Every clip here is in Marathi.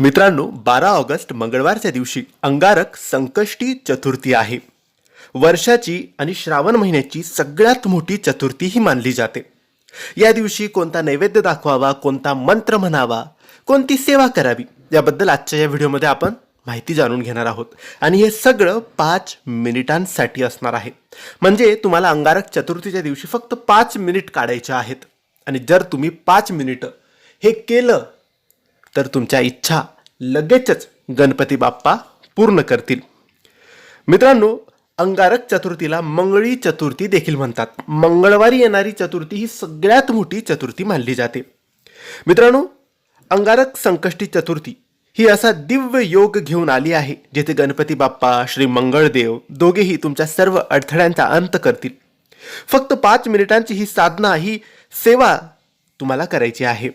मित्रांनो बारा ऑगस्ट मंगळवारच्या दिवशी अंगारक संकष्टी चतुर्थी आहे. वर्षाची आणि श्रावण महिन्याची सगळ्यात मोठी चतुर्थी ही मानली जाते. या दिवशी कोणता नैवेद्य दाखवावा कोणता मंत्र म्हणावा कोणती सेवा करावी याबद्दल आजच्या या व्हिडिओमध्ये आपण माहिती जाणून घेणार आहोत. आणि हे सगळं पाच मिनिटांसाठी असणार आहे. म्हणजे तुम्हाला अंगारक चतुर्थीच्या दिवशी फक्त पाच मिनिट काढायचे आहेत. आणि जर तुम्ही पाच मिनिटं हे केलं तर तुमच्या इच्छा लगेचच गणपती बाप्पा पूर्ण करतील. मित्रांनो अंगारक चतुर्थीला मंगळी चतुर्थी देखील म्हणतात. मंगळवारी येणारी चतुर्थी ही सगळ्यात मोठी चतुर्थी मानली जाते. मित्रांनो अंगारक संकष्टी चतुर्थी ही असा दिव्य योग घेऊन आली आहे जिथे गणपती बाप्पा श्री मंगळदेव दोघेही तुमच्या सर्व अडथळ्यांचा अंत करतील. फक्त पाच मिनिटांची ही साधना ही सेवा तुम्हाला करायची आहे.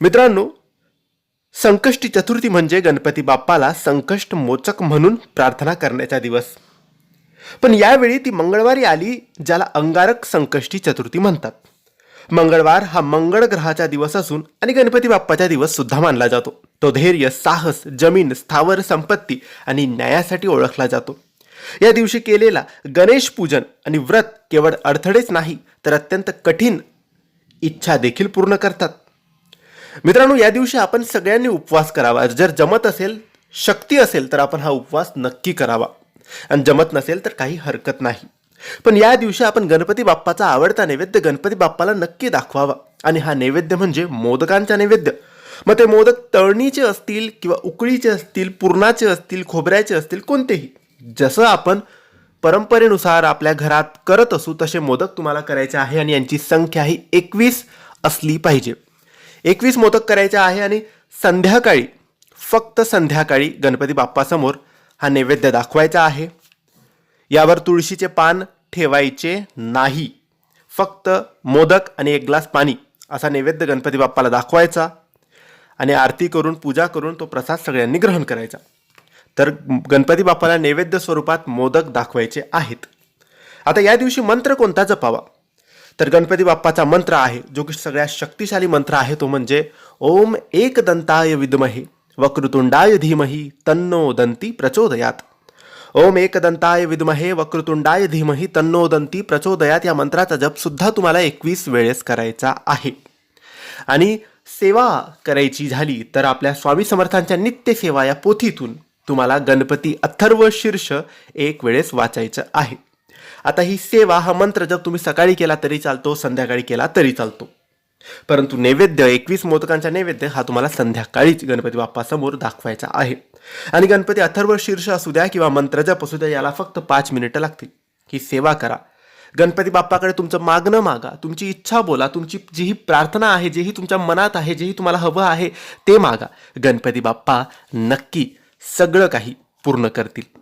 मित्रांनो संकष्टी चतुर्थी म्हणजे गणपती बाप्पाला संकष्ट मोचक म्हणून प्रार्थना करण्याचा दिवस. पण यावेळी ती मंगळवारी आली ज्याला अंगारक संकष्टी चतुर्थी म्हणतात. मंगळवार हा मंगळ ग्रहाचा दिवस असून आणि गणपती बाप्पाचा दिवस सुद्धा मानला जातो. तो धैर्य साहस जमीन स्थावर संपत्ती आणि न्यायासाठी ओळखला जातो. या दिवशी केलेला गणेश पूजन आणि व्रत केवळ अडथळेच नाही तर अत्यंत कठीण इच्छा देखील पूर्ण करतात. मित्रांनो या दिवशी आपण सगळ्यांनी उपवास करावा. जर जमत असेल शक्ती असेल तर आपण हा उपवास नक्की करावा. आणि जमत नसेल तर काही हरकत नाही. पण या दिवशी आपण गणपती बाप्पाचा आवडता नैवेद्य गणपती बाप्पाला नक्की दाखवावा. आणि हा नैवेद्य म्हणजे मोदकांचा नैवेद्य. मग ते मोदक तळणीचे असतील किंवा उकळीचे असतील पुरणाचे असतील खोबऱ्याचे असतील कोणतेही. जसं आपण परंपरेनुसार आपल्या घरात करत असू तसे मोदक तुम्हाला करायचे आहे आणि यांची संख्या ही एकवीस असली पाहिजे. एकवीस मोदक करायचे आहे आणि संध्याकाळी फक्त संध्याकाळी गणपती बाप्पासमोर हा नैवेद्य दाखवायचा आहे. यावर तुळशीचे पान ठेवायचे नाही. फक्त मोदक आणि एक ग्लास पाणी असा नैवेद्य गणपती बाप्पाला दाखवायचा आणि आरती करून पूजा करून तो प्रसाद सगळ्यांनी ग्रहण करायचा. तर गणपती बाप्पाला नैवेद्य स्वरूपात मोदक दाखवायचे आहेत. आता या दिवशी मंत्र कोणता जपावा? तर गणपती बाप्पाचा मंत्र आहे जो की सगळ्यात शक्तिशाली मंत्र आहे तो म्हणजे ओम एकदंताय विद्महे वक्रतुंडाय धीमही तन्नो दंती प्रचोदयात. ओम एकदंताय विद्महे वक्रतुंडाय धीमही तन्नो दंती प्रचोदयात या मंत्राचा जप सुद्धा तुम्हाला एकवीस वेळेस करायचा आहे. आणि सेवा करायची झाली तर आपल्या स्वामी समर्थांच्या नित्य सेवा या पोथीतून तुम्हाला गणपती अथर्व शीर्ष एक वेळेस वाचायचं आहे. आता ही सेवा हा मंत्र जर तुम्ही सकाळी केला तरी चालतो संध्याकाळी केला तरी चालतो. परंतु नैवेद्य एकवीस मोदकांचा नैवेद्य हा तुम्हाला संध्याकाळीच गणपती बाप्पासमोर दाखवायचा आहे. आणि गणपती अथर्व शीर्ष असू द्या किंवा मंत्रजप असू द्या याला फक्त पाच मिनिटं लागतील. ही सेवा करा. गणपती बाप्पाकडे तुमचं मागणं मागा तुमची इच्छा बोला तुमची जी ही प्रार्थना आहे जेही तुमच्या मनात आहे जेही तुम्हाला हवं आहे ते मागा. गणपती बाप्पा नक्की सगळं काही पूर्ण करतील.